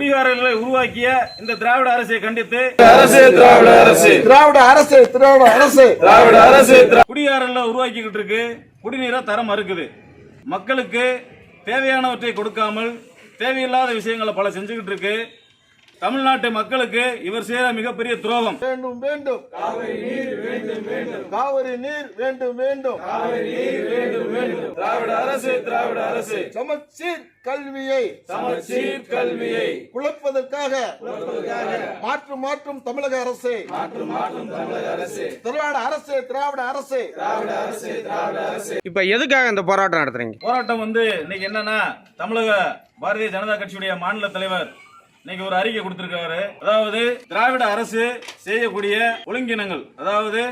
குடிகாரர்களை உருவாக்கிய இந்த திராவிட அரசை கண்டித்து அரசு திராவிட அரசு. திராவிட அரசு திராவிட அரசு. திராவிட அரசு குடிகாரர்களை உருவாக்கிக்கிட்டு இருக்கு குடிநீரை தரம் மறுக்குது மக்களுக்கு தேவையானவற்றை கொடுக்காமல் தேவையில்லாத விஷயங்களை பல செஞ்சுக்கிட்டு இருக்கு. தமிழ்நாட்டு மக்களுக்கு இவர் செய்யற மிகப்பெரிய துரோகம். வேண்டும் வேண்டும். காவிரி நீர் வேண்டும் வேண்டும். காவிரி நீர் வேண்டும் வேண்டும். திராவிட அரசு திராவிட அரசு. சமச்சீர் கல்வியை சமச்சீர் கல்வியை குழப்பதற்காக மாற்று மாற்றும் தமிழக அரசு. திராவிட அரசு திராவிட அரசு. இப்ப எதுக்காக இந்த போராட்டம் நடத்துறீங்க? போராட்டம் வந்து இன்னைக்கு என்னன்னா தமிழக பாரதிய ஜனதா கட்சியுடைய மாநில தலைவர் இன்னைக்கு ஒரு அறிக்கை கொடுத்திருக்காரு. அதாவது திராவிட அரசு செய்யக்கூடிய ஒழுங்கினங்கள் அதாவது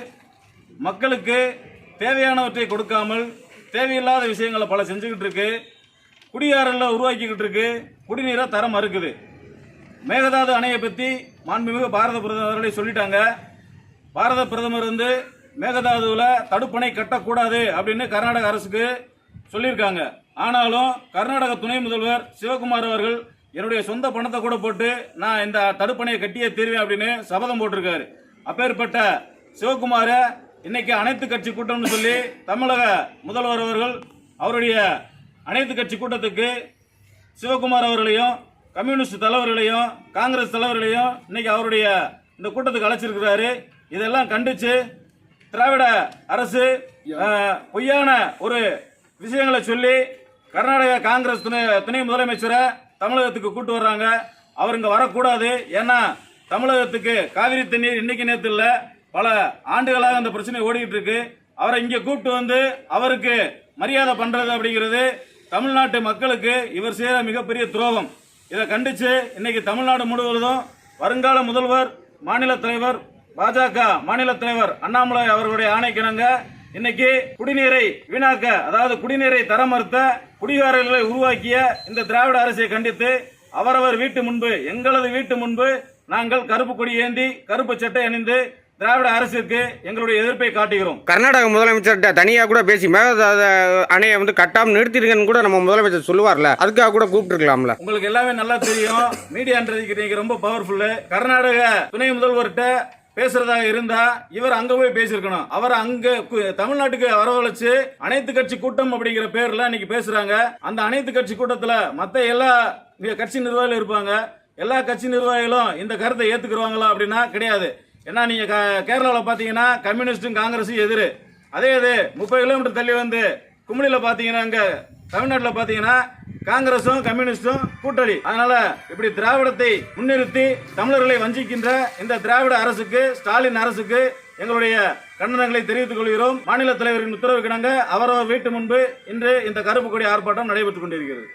மக்களுக்கு தேவையானவற்றை கொடுக்காமல் தேவையில்லாத விஷயங்களை பல செஞ்சுக்கிட்டு இருக்கு. குடியாரில் உருவாக்கிக்கிட்டு இருக்கு. குடிநீரை தரம் மறுக்குது. மேகதாது அணையை பற்றி மாண்புமிகு பாரத பிரதமர் சொல்லிட்டாங்க. பாரத பிரதமர் வந்து மேகதாதுவில் தடுப்பணை கட்டக்கூடாது அப்படின்னு கர்நாடக அரசுக்கு சொல்லியிருக்காங்க. ஆனாலும் கர்நாடக துணை முதல்வர் சிவகுமார் அவர்கள் என்னுடைய சொந்த பணத்தை கூட போட்டு நான் இந்த தடுப்பணையை கட்டியே தீர்வேன் அப்படின்னு சபதம் போட்டிருக்காரு. அப்பேற்பட்ட சிவகுமாரை இன்னைக்கு அனைத்து கட்சி கூட்டம்னு சொல்லி தமிழக முதல்வர் அவர்கள் அவருடைய அனைத்து கட்சி கூட்டத்துக்கு சிவகுமார் அவர்களையும் கம்யூனிஸ்ட் தலைவர்களையும் காங்கிரஸ் தலைவர்களையும் இன்னைக்கு அவருடைய இந்த கூட்டத்துக்கு அழைச்சிருக்கிறாரு. இதெல்லாம் கண்டிச்சு திராவிட அரசு பொய்யான ஒரு விஷயங்களை சொல்லி கர்நாடக காங்கிரஸ் துணை துணை முதலமைச்சரை தமிழகத்துக்கு கூட்டு வர்றாங்க. அவர் இங்கே வரக்கூடாது. ஏன்னா தமிழகத்துக்கு காவிரி தண்ணீர் இன்னைக்கு நேற்று இல்லை. பல ஆண்டுகளாக அந்த பிரச்சனை ஓடிக்கிட்டு இருக்கு. அவரை இங்கே கூப்பிட்டு வந்து அவருக்கு மரியாதை பண்றது அப்படிங்கிறது தமிழ்நாட்டு மக்களுக்கு இவர் செய்கிற மிகப்பெரிய துரோகம். இதை கண்டித்து இன்னைக்கு தமிழ்நாடு முழுவதும் வருங்கால முதல்வர் மாநில தலைவர் பாஜக மாநில தலைவர் அண்ணாமலை அவர்களுடைய ஆணைக்கிணங்க இன்னைக்கு குடிநீரை வீணாக்க அதாவது குடிநீரை தர மறுத்த குடிகாரர்களை உருவாக்கிய இந்த திராவிட அரசை கண்டித்து அவரவர் வீட்டு முன்பு எங்களது வீட்டு முன்பு நாங்கள் கருப்பு கொடி ஏந்தி கருப்பு சட்டை அணிந்து திராவிட அரசிற்கு எங்களுடைய எதிர்ப்பை காட்டுகிறோம். கர்நாடக முதலமைச்சர்கிட்ட தனியா கூட பேசி மேகதாது அணையை வந்து கட்டாம நிறுத்திருங்கன்னு கூட நம்ம முதலமைச்சர் சொல்லுவார்ல அதுக்காக கூட கூப்பிட்டுருக்கலாம்ல. உங்களுக்கு எல்லாமே நல்லா தெரியும். மீடியான்றது இன்னைக்கு ரொம்ப பவர்ஃபுல்லு கர்நாடக துணை முதல்வர்கிட்ட பேசுறதாக இருந்தா இவர் அங்க போய் பேசியிருக்கணும். அவர் அங்க தமிழ்நாட்டுக்கு வரவழைச்சு அனைத்து கட்சி கூட்டம் அப்படிங்கிற பேர்ல இன்னைக்கு பேசுறாங்க. அந்த அனைத்து கட்சி கூட்டத்துல மத்த எல்லா கட்சி நிர்வாகிகளும் இருப்பாங்க. எல்லா கட்சி நிர்வாகிகளும் இந்த கருத்தை ஏத்துக்குருவாங்களா அப்படின்னா கிடையாது. ஏன்னா நீங்க க- பார்த்தீங்கன்னா பாத்தீங்கன்னா கம்யூனிஸ்டும் காங்கிரஸும் எதிர். அதே இது முப்பது கிலோமீட்டர் தள்ளி வந்து கும்மிடியில் பார்த்தீங்கன்னா அங்கே தமிழ்நாட்டில் பார்த்தீங்கன்னா காங்கிரஸும் கம்யூனிஸ்டும் கூட்டணி. அதனால இப்படி திராவிடத்தை முன்னிறுத்தி தமிழர்களை வஞ்சிக்கின்ற இந்த திராவிட அரசுக்கு ஸ்டாலின் அரசுக்கு எங்களுடைய கண்டனங்களை தெரிவித்துக் கொள்கிறோம். மாநில தலைவரின் உத்தரவு கிடங்க அவரவர் வீட்டு முன்பு இன்று இந்த கருப்பு கொடி ஆர்ப்பாட்டம் நடைபெற்றுக் கொண்டிருக்கிறது.